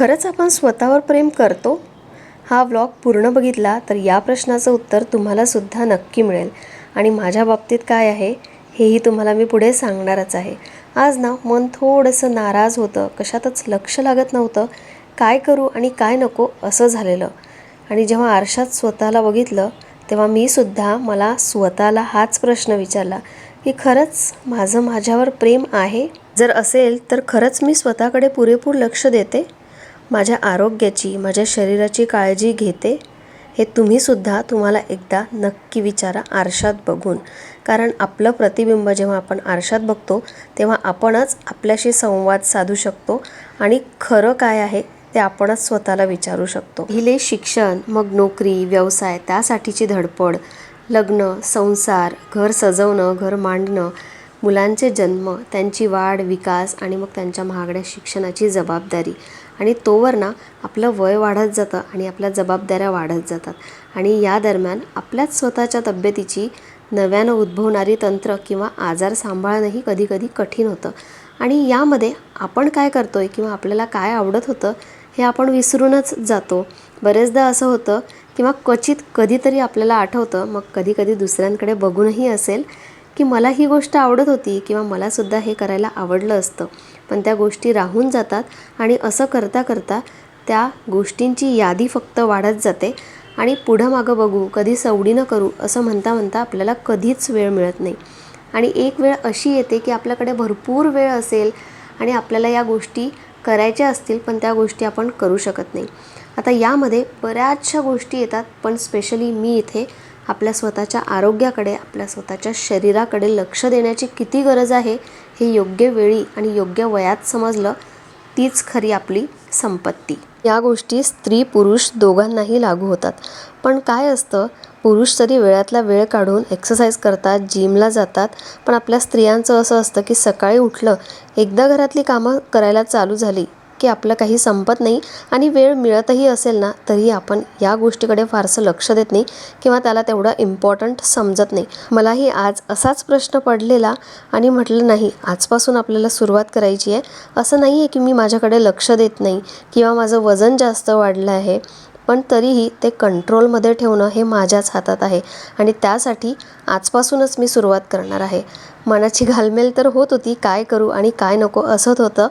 खरंच आपण स्वतःवर प्रेम करतो? हा व्लॉग पूर्ण बघितला तर या प्रश्नाचं उत्तर तुम्हालासुद्धा नक्की मिळेल. आणि माझ्या बाबतीत काय आहे हेही तुम्हाला मी पुढे सांगणारच आहे. आज ना मन थोडंसं नाराज होतं. कशातच लक्ष लागत नव्हतं. काय करू आणि काय नको असं झालेलं. आणि जेव्हा आरशात स्वतःला बघितलं तेव्हा मी सुद्धा मला स्वतःला हाच प्रश्न विचारला की खरंच माझं माझ्यावर प्रेम आहे? जर असेल तर खरंच मी स्वतःकडे पुरेपूर लक्ष देते? माझ्या आरोग्याची माझ्या शरीराची काळजी घेते? हे तुम्हीसुद्धा तुम्हाला एकदा नक्की विचारा आरशात बघून. कारण आपलं प्रतिबिंब जेव्हा आपण आरशात बघतो तेव्हा आपणच आपल्याशी संवाद साधू शकतो आणि खरं काय आहे ते आपणच स्वतःला विचारू शकतो. पहिले शिक्षण मग नोकरी व्यवसाय त्यासाठीची धडपड लग्न संसार घर सजवणं घर मांडणं मुलांचे जन्म त्यांची वाढ विकास आणि मग त्यांच्या महागड्या शिक्षणाची जबाबदारी. आणि तोवर ना आपलं वय वाढत जातं आणि आपल्या जबाबदाऱ्या वाढत जातात. आणि या दरम्यान आपल्याच स्वतःच्या तब्येतीची नव्यानं उद्भवणारी तंत्र किंवा आजार सांभाळणंही कधीकधी कठीण होतं. आणि यामध्ये आपण काय करतो आहे किंवा आपल्याला काय आवडत होतं हे आपण विसरूनच जातो. बरेचदा असं होतं किंवा क्वचित कधीतरी आपल्याला आठवतं मग कधीकधी दुसऱ्यांकडे बघूनही असेल की मला ही गोष्ट आवडत होती किंवा मलासुद्धा हे करायला आवडलं असतं. पण त्या गोष्टी राहून जातात आणि असं करता करता त्या गोष्टींची यादी फक्त वाढत जाते. आणि पुढं मागं बघू कधी सवडीनं करू असं म्हणता म्हणता आपल्याला कधीच वेळ मिळत नाही. आणि एक वेळ अशी येते की आपल्याकडे भरपूर वेळ असेल आणि आपल्याला या गोष्टी करायच्या असतील पण त्या गोष्टी आपण करू शकत नाही. आता यामध्ये बऱ्याचशा गोष्टी येतात पण स्पेशली मी इथे आपल्या स्वतःच्या आरोग्याकडे आपल्या स्वतःच्या शरीराकडे लक्ष देण्याची किती गरज आहे हे योग्य वेळी आणि योग्य वयात समजलं तीच खरी आपली संपत्ती. या गोष्टी स्त्री पुरुष दोघांनाही लागू होतात. पण काय असतं पुरुष तरी वेळातला वेळ काढून एक्सरसाइज करतात जिमला जातात पण आपल्या स्त्रियांचं असं असतं की सकाळी उठलं एकदा घरातली कामं करायला चालू झाली की आपलं काही संपत नाही आणि वेळ मिळतही असेल ना तरी आपण या गोष्टीकडे फारसं लक्ष देत नाही किंवा त्याला तेवढं इम्पॉर्टंट समजत नाही. मलाही आज असाच प्रश्न पडलेला आणि म्हटलं नाही आजपासून आपल्याला सुरुवात करायची आहे. असं नाही आहे की मी माझ्याकडे लक्ष देत नाही किंवा माझं वजन जास्त वाढलं आहे पण तरीही ते कंट्रोलमध्ये ठेवणं हे माझ्याच हातात आहे आणि त्यासाठी आजपासूनच मी सुरुवात करणार आहे. मनाची घालमेल तर होत होती काय करू आणि काय नको असंच होतं.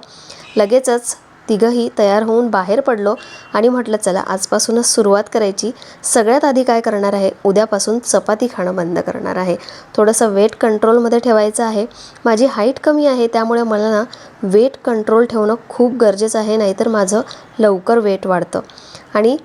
लगेचच तिघंही तयार होऊन बाहेर पडलो आणि म्हटलं चला आजपासूनच सुरुवात करायची. सगळ्यात आधी काय करणार आहे? उद्यापासून चपाती खाणं बंद करणार आहे. थोडंसं वेट कंट्रोलमध्ये ठेवायचं आहे. माझी हाईट कमी आहे त्यामुळे मला ना वेट कंट्रोल ठेवणं खूप गरजेचं आहे नाहीतर माझं लवकर वेट वाढतं. आणि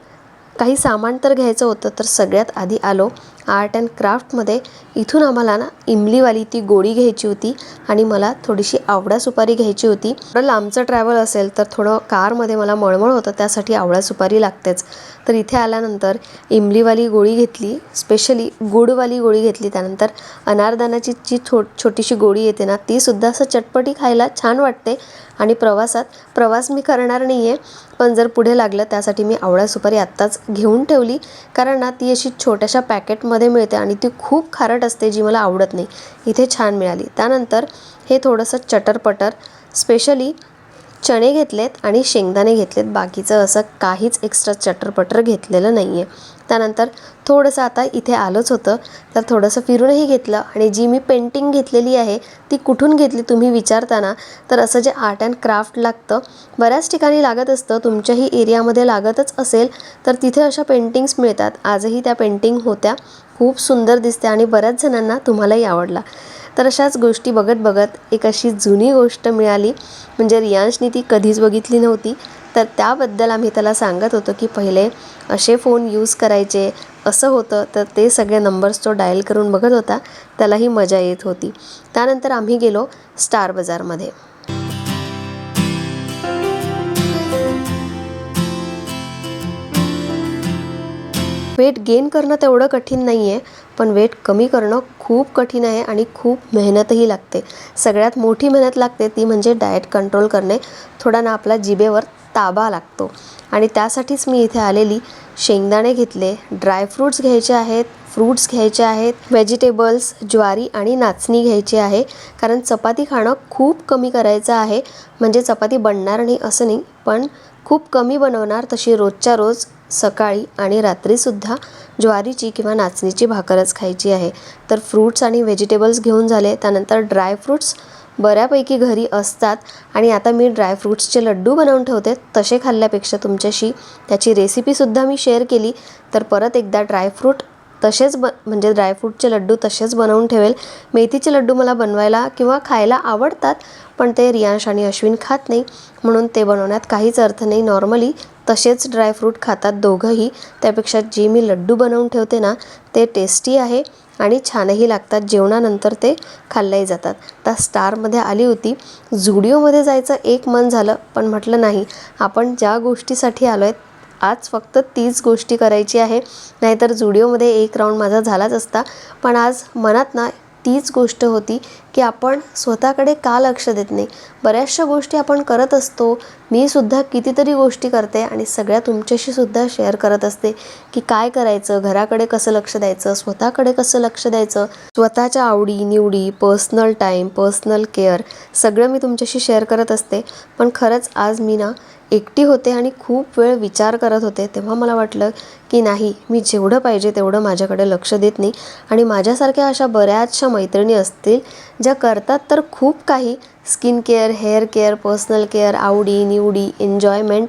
काही सामान तर घ्यायचं होतं तर सगळ्यात आधी आलो. आर्ट अँड क्राफ्टमध्ये इथून आम्हाला ना इमलीवाली ती गोळी घ्यायची होती आणि मला थोडीशी आवळा सुपारी घ्यायची होती. थोडं लांबचं ट्रॅव्हल असेल तर थोडं कारमध्ये मला मळमळ होतं त्यासाठी आवळा सुपारी लागतेच. तर इथे आल्यानंतर इमलीवाली गोळी घेतली स्पेशली गुडवाली गोळी घेतली त्यानंतर. अनारदानाची जी छो छोटीशी गोळी येते ना तीसुद्धा असं चटपटी खायला छान वाटते. आणि प्रवासात प्रवास मी करणार नाही आहे पण जर पुढे लागलं त्यासाठी मी आवळा सुपारी आत्ताच घेऊन ठेवली. कारण ना ती अशी छोट्याशा पॅकेटमध्ये मिळते आणि ती खूप खारट असते जी मला आवडत नाही. इथे छान मिळाली. त्यानंतर हे थोडंसं चटरपटर स्पेशली चणे घेतलेत आणि शेंगदाणे घेतलेत. बाकीचं असं काहीच एक्स्ट्रा चटरपटर घेतलेलं नाही आहे त्यानंतर थोडंसं आता इथे आलंच होतं. तर थोडंसं फिरूनही घेतलं आणि जी मी पेंटिंग घेतलेली आहे ती कुठून घेतली तुम्ही विचारताना तर असं जे आर्ट अँड क्राफ्ट लागतं बऱ्याच ठिकाणी लागत असतं. तुमच्याही एरियामध्ये लागतच असेल तर तिथे अशा पेंटिंग्स मिळतात. आजही त्या पेंटिंग होत्या. खूप सुंदर दिसते आणि बऱ्याच जणांना तुम्हालाही आवडला. तर अशाच गोष्टी बघत बघत एक अशी जुनी गोष्ट मिळाली. म्हणजे रियांशनी ती कधीच बघितली नव्हती. तर त्याबद्दल आम्ही त्याला सांगत होतो की पहिले असे फोन यूज करायचे. असं होतं तर ते सगळे नंबर्स तो डायल करून बघत होता. त्यालाही मजा येत होती. त्यानंतर आम्ही गेलो स्टार बाजारमध्ये. वेट गेन करणं तेवढं कठीण नाही आहे पण वेट कमी करणं खूप कठीण आहे आणि खूप मेहनतही लागते. सगळ्यात मोठी मेहनत लागते ती म्हणजे डाएट कंट्रोल करणे. थोडा ना आपला जिभेवर ताबा लागतो. आणि त्यासाठीच मी इथे आलेली. शेंगदाणे घेतले ड्रायफ्रूट्स घ्यायचे आहेत फ्रूट्स घ्यायचे आहेत व्हेजिटेबल्स ज्वारी आणि नाचणी घ्यायची आहे. कारण चपाती खाणं खूप कमी करायचं आहे. म्हणजे चपाती बनणार नाही असं नाही पण खूप कमी बनवणार तशी रोजच्या रोज सकाळी आणि रात्रीसुद्धा ज्वारीची किंवा नाचणीची भाकरच खायची आहे. तर फ्रूट्स आणि व्हेजिटेबल्स घेऊन झाले. त्यानंतर ड्रायफ्रूट्स बऱ्यापैकी घरी असतात. आणि आता मी ड्रायफ्रूट्सचे लड्डू बनवून ठेवते. तसे खाल्ल्यापेक्षा तुमच्याशी त्याची रेसिपीसुद्धा मी शेअर केली. तर परत एकदा ड्रायफ्रूट तसेच ब म्हणजे ड्रायफ्रूटचे लड्डू तसेच बनवून ठेवेल. मेथीचे लड्डू मला बनवायला किंवा खायला आवडतात पण ते रियांश आणि अश्विन खात नाही म्हणून ते बनवण्यात काहीच अर्थ नाही. नॉर्मली तसेच ड्रायफ्रूट खातात दोघंही. त्यापेक्षा जे मी लड्डू बनवून ठेवते ना ते टेस्टी आहे आणि छानही लागतात. जेवणानंतर ते खाल्ल्याही जातात. आता स्टारमध्ये आली होती. झुडिओमध्ये जायचं एक मन झालं पण म्हटलं नाही. आपण ज्या गोष्टीसाठी आलो आहेत आज फक्त तीच गोष्टी करायची आहे. नाहीतर जुडिओमध्ये एक राऊंड माझा झालाच असता. पण आज मनात ना तीच गोष्ट होती की आपण स्वतःकडे का लक्ष देत नाही? बऱ्याचशा गोष्टी आपण करत असतो. मी सुद्धा कितीतरी गोष्टी करते आणि सगळ्या तुमच्याशी सुद्धा शेअर करत असते की काय करायचं? घराकडे कसं लक्ष द्यायचं? स्वतःकडे कसं लक्ष द्यायचं? स्वतःच्या आवडी निवडी पर्सनल टाईम पर्सनल केअर सगळं मी तुमच्याशी शेअर करत असते. पण खरंच आज मी ना एकटी होते आणि खूप वेळ विचार करत होते तेव्हा मला वाटलं की नाही मी जेवढं पाहिजे तेवढं माझ्याकडे लक्ष देत नाही. आणि माझ्यासारख्या अशा बऱ्याचशा मैत्रिणी असतील ज्या करतात तर खूप काही skin care hair care personal care आवडी निवडी एन्जॉयमेंट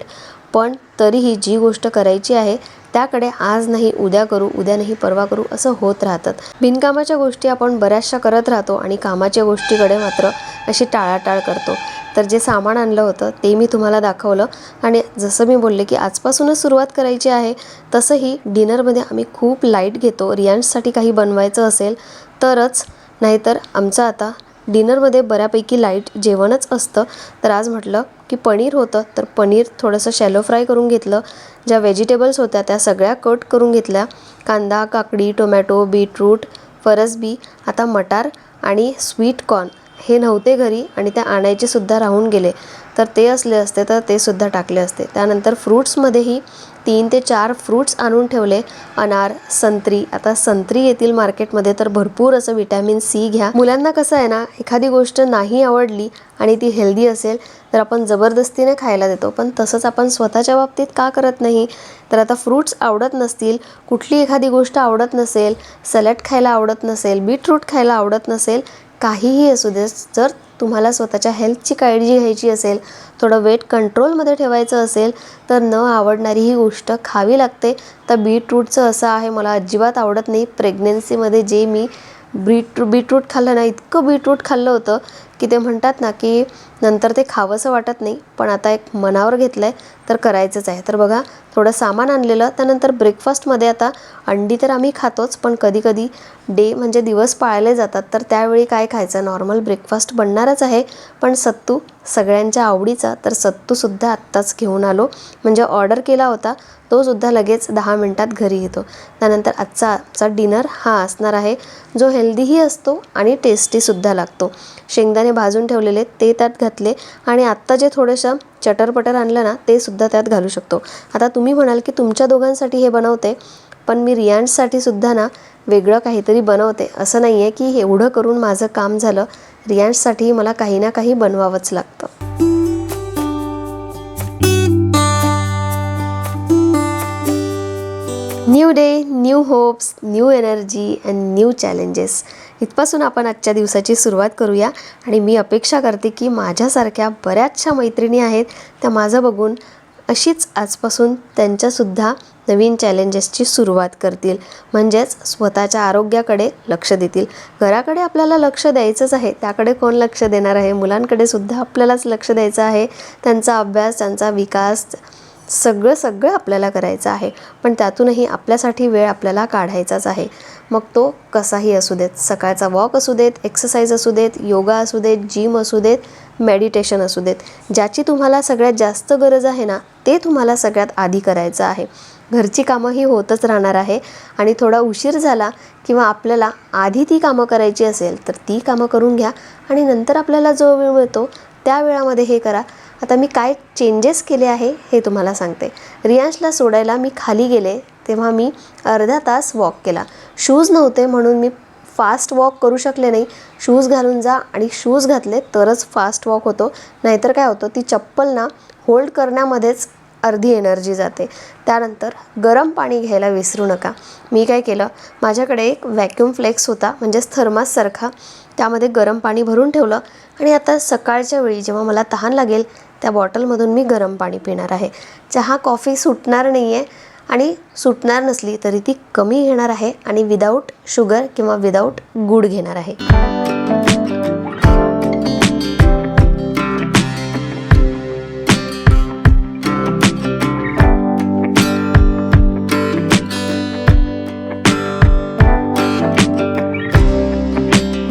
पण तरीही जी गोष्ट करायची आहे त्याकडे आज नाही उद्या करू उद्या नाही परवा करू असं होत राहतात. बिनकामाच्या गोष्टी आपण बऱ्याचशा करत राहतो आणि कामाच्या गोष्टीकडे मात्र अशी टाळाटाळ करतो. तर जे सामान आणलं होतं ते मी तुम्हाला दाखवलं आणि जसं मी बोलले की आजपासूनच सुरुवात करायची आहे तसंही डिनरमध्ये आम्ही खूप लाइट घेतो. रियांशसाठी काही बनवायचं असेल तरच नाहीतर आमचं आता डिनरमध्ये बऱ्यापैकी लाइट जेवणच असतं. तर आज म्हटलं की पनीर होतं. तर पनीर थोडंसं शॅलो फ्राय करून घेतलं. ज्या व्हेजिटेबल्स होत्या त्या सगळ्या कट करून घेतल्या. कांदा काकडी टोमॅटो बीटरूट फरसबी आता मटार आणि स्वीट कॉर्न हे नव्हते घरी आणि ते आणायचे सुद्धा राहून गेले. तर ते असले असते तर ते सुद्धा टाकले असते. त्यानंतर फ्रूट्समध्येही तीन ते चार फ्रूट्स आणून ठेवले. अनार संत्री. आता संत्री येतील मार्केटमध्ये तर भरपूर असं विटॅमिन सी घ्या. मुलांना कसं आहे ना एखादी गोष्ट नाही आवडली आणि ती हेल्दी असेल तर आपण जबरदस्तीने खायला देतो. पण तसंच आपण स्वतःच्या बाबतीत का करत नाही? तर आता फ्रूट्स आवडत नसतील कुठली एखादी गोष्ट आवडत नसेल सॅलड खायला आवडत नसेल बीटरूट खायला आवडत नसेल काहीही असू दे. जर तुम्हाला स्वतःच्या हेल्थची काळजी घ्यायची असेल थोडं वेट कंट्रोलमध्ये ठेवायचं असेल तर न आवडणारी ही गोष्ट खावी लागते. तर बीटरूटचं असं आहे मला अजिबात आवडत नाही. प्रेग्नेन्सीमध्ये जे मी बीट बीटरूट खाल्लं ना इतकं बीटरूट खाल्लं होतं की ते म्हणतात ना की नंतर ते खावंसं वाटत नाही पण आता एक मनावर घेतलं आहे तर करायचंच आहे. तर बघा थोडं सामान आणलेलं त्यानंतर ब्रेकफास्टमध्ये आता अंडी तर आम्ही खातोच पण कधीकधी डे म्हणजे दिवस पाळले जातात तर त्यावेळी काय खायचं? नॉर्मल ब्रेकफास्ट बनणारच आहे पण सत्तू सगळ्यांच्या आवडीचा तर सत्तूसुद्धा आत्ताच घेऊन आलो. म्हणजे ऑर्डर केला होता तो सुद्धा लगेच दहा मिनटात घरी येतो. त्यानंतर आजचा आजचा डिनर हा असणार आहे जो हेल्दीही असतो आणि टेस्टीसुद्धा लागतो. शेंगदाणे भाजून ठेवलेले ते त्यात घातले आणि आत्ता जे थोडंसं चटरपटर आणलं ना ते सुद्धा त्यात घालू शकतो. आता तुम्ही म्हणाल की तुमच्या दोघांसाठी हे बनवते पण मी रियांशसाठी सुद्धा ना वेगळं काहीतरी बनवते. असं नाही आहे की एवढं करून माझं काम झालं रियांशसाठी मला काही ना काही बनवावंच लागतं. New day new hopes new energy and new challenges. इथपासून आपण आजच्या दिवसाची सुरुवात करूया आणि मी अपेक्षा करते की माझ्यासारख्या बऱ्याचशा मैत्रिणी आहेत त्या माझं बघून अशीच आजपासून त्यांच्यासुद्धा नवीन चॅलेंजेसची सुरुवात करतील. म्हणजेच स्वतःच्या आरोग्याकडे लक्ष देतील. घराकडे आपल्याला लक्ष द्यायचंच आहे. त्याकडे कोण लक्ष देणार आहे? मुलांकडे सुद्धा आपल्यालाच लक्ष द्यायचं आहे. त्यांचा अभ्यास त्यांचा विकास सगळं सगळं आपल्याला करायचं आहे. पण त्यातूनही आपल्यासाठी वेळ आपल्याला काढायचाच आहे. मग तो कसाही असू देत सकाळचा वॉक असू देत एक्सरसाइज असू देत योगा असू देत जिम असू देत मेडिटेशन असू देत ज्याची तुम्हाला सगळ्यात जास्त गरज आहे ना ते तुम्हाला सगळ्यात आधी करायचं आहे. घरची कामं ही होतच राहणार आहे आणि थोडा उशीर झाला किंवा आपल्याला आधी ती कामं करायची असेल तर ती कामं करून घ्या आणि नंतर आपल्याला जो वेळ मिळतो त्या वेळामध्ये हे करा. आता मी काय चेंजेस केले आहे हे तुम्हाला सांगते. रियांशला सोडायला मी खाली गेले तेव्हा मी अर्धा तास वॉक केला. शूज नव्हते म्हणून मी फास्ट वॉक करू शकले नाही. शूज घालून जा आणि शूज घातले तरच फास्ट वॉक होतो. नाहीतर काय होतं ती चप्पल ना होल्ड करण्यामध्येच अर्धी एनर्जी जाते. त्यानंतर गरम पाणी घ्यायला विसरू नका. मी काय केलं माझ्याकडे एक व्हॅक्यूम फ्लेक्स होता म्हणजेच थर्माससारखा त्यामध्ये गरम पाणी भरून ठेवलं आणि आता सकाळच्या वेळी जेव्हा मला तहान लागेल त्या बॉटलमधून मी गरम पाणी पिणार आहे. चहा कॉफी सुटणार नाही आहे आणि सुटणार नसली तरी ती कमी घेणार आहे आणि विदाऊट शुगर किंवा विदाऊट गुड घेणार आहे.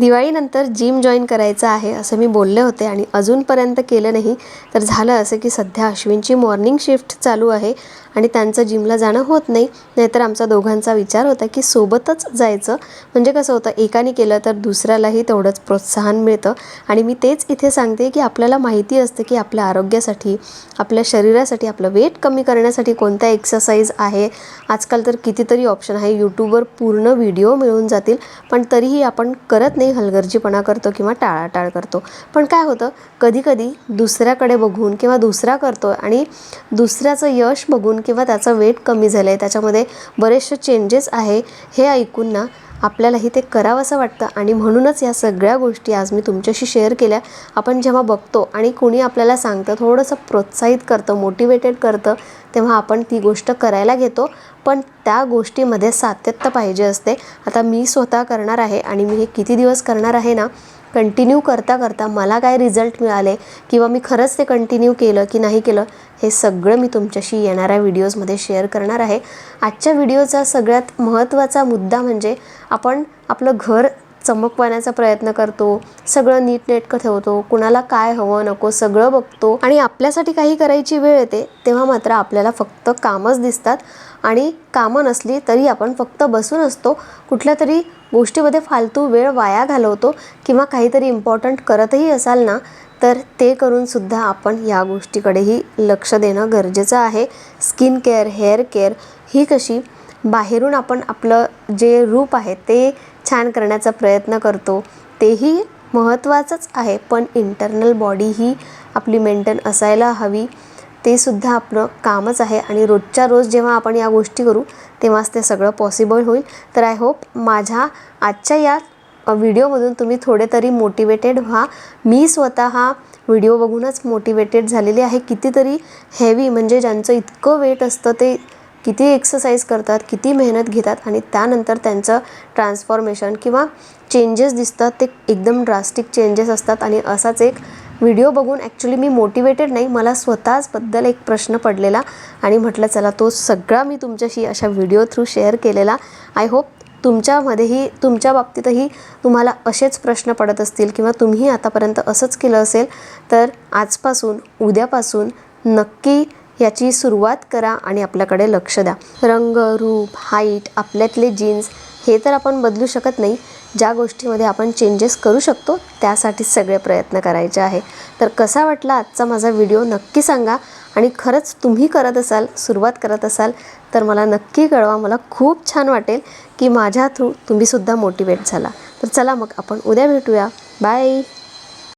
दिवाळीनंतर जिम जॉईन करायचं आहे असं मी बोलले होते आणि अजूनपर्यंत केलं नाही. तर झालं असं की सध्या अश्विनची मॉर्निंग शिफ्ट चालू आहे. आणि त्यांचं जिमला जाणं होत नाही. नाहीतर आमचा दोघांचा विचार होता की सोबतच जायचं. म्हणजे कसं होतं एकाने केलं तर दुसऱ्यालाही तेवढंच प्रोत्साहन मिळतं. आणि मी तेच इथे सांगते की आपल्याला माहिती असतं की आपल्या आरोग्यासाठी आपल्या शरीरासाठी आपलं वेट कमी करण्यासाठी कोणत्या एक्सरसाइज आहे. आजकाल तर कितीतरी ऑप्शन आहे. यूट्यूबवर पूर्ण व्हिडिओ मिळून जातील. पण तरीही आपण करत नाही हलगर्जीपणा करतो किंवा टाळाटाळ करतो. पण काय होतं कधीकधी दुसऱ्याकडे बघून किंवा दुसरा करतो आणि दुसऱ्याचं यश बघून किंवा त्याचं वेट कमी झालं आहे त्याच्यामध्ये बरेचसे चेंजेस आहे हे ऐकून ना आपल्यालाही ते करावंसं वाटतं. आणि म्हणूनच या सगळ्या गोष्टी आज मी तुमच्याशी शेअर केल्या. आपण जेव्हा बघतो आणि कुणी आपल्याला सांगतं थोडंसं प्रोत्साहित करतं मोटिवेटेड करतं तेव्हा आपण ती गोष्ट करायला घेतो. पण त्या गोष्टीमध्ये सातत्य पाहिजे असते. आता मी स्वतः करणार आहे आणि मी हे किती दिवस करणार आहे ना कंटिन्यू करता करता मला काय रिझल्ट मिळाले? किंवा मी खरंच ते कंटिन्यू केलं की नाही केलं? हे सगळं मी तुमच्याशी येणाऱ्या व्हिडिओजमध्ये शेअर करणार आहे. आजच्या व्हिडिओचा सगळ्यात महत्त्वाचा मुद्दा म्हणजे आपण आपलं घर चमकवण्याचा प्रयत्न करतो सगळं नीटनेटकं ठेवतो कुणाला काय हवं नको सगळं बघतो आणि आपल्यासाठी काही करायची वेळ येते तेव्हा मात्र आपल्याला फक्त कामच दिसतात आणि कामं नसली तरी आपण फक्त बसून असतो कुठल्या तरी गोष्टीमध्ये फालतू वेळ वाया घालवतो किंवा काहीतरी इम्पॉर्टंट करतही असाल ना तर ते करूनसुद्धा आपण या गोष्टीकडेही लक्ष देणं गरजेचं आहे. स्किन केअर हेअर केअर ही कशी बाहेरून आपण आपलं जे रूप आहे ते छान करण्याचा प्रयत्न करतो तेही महत्त्वाचंच आहे. पण इंटरनल बॉडी ही आपली मेंटेन असायला हवी. ते सुद्धा आपलं कामच आहे. आणि रोजच्या रोज जेव्हा आपण या गोष्टी करू तेव्हाच ते सगळं पॉसिबल होईल. तर आय होप माझ्या आजच्या या व्हिडिओमधून तुम्ही थोडे तरी मोटिवेटेड व्हा. मी स्वतः हा व्हिडिओ बघूनच मोटिवेटेड झालेली आहे. कितीतरी हेवी म्हणजे ज्यांचं इतकं वेट असतं ते किती एक्सरसाइज करतात किती मेहनत घेतात आणि त्यानंतर त्यांचं ट्रान्सफॉर्मेशन किंवा चेंजेस दिसतात. ते एकदम ड्रास्टिक चेंजेस असतात आणि असाच एक व्हिडिओ बघून ॲक्च्युली मी मोटिवेटेड नाही. मला स्वतःचबद्दल एक प्रश्न पडलेला आणि म्हटलं चला तो सगळा मी तुमच्याशी अशा व्हिडिओ थ्रू शेअर केलेला. आय होप तुमच्यामध्येही तुमच्या बाबतीतही तुम्हाला असेच प्रश्न पडत असतील किंवा तुम्ही आतापर्यंत असंच केलं असेल तर आजपासून उद्यापासून नक्की याची सुरुवात करा आणि आपल्याकडे लक्ष द्या. रंग रूप हाईट आपल्यातले जीन्स हे तर आपण बदलू शकत नाही. ज्या गोष्टीमध्ये आपण चेंजेस करू शकतो त्यासाठी सगळे प्रयत्न करायचे आहे. तर कसा वाटला आजचा माझा व्हिडिओ नक्की सांगा. आणि खरंच तुम्ही करत असाल सुरुवात करत असाल तर मला नक्की कळवा. मला खूप छान वाटेल की माझ्या थ्रू तुम्हीसुद्धा मोटिवेट झाला. तर चला मग आपण उद्या भेटूया. बाय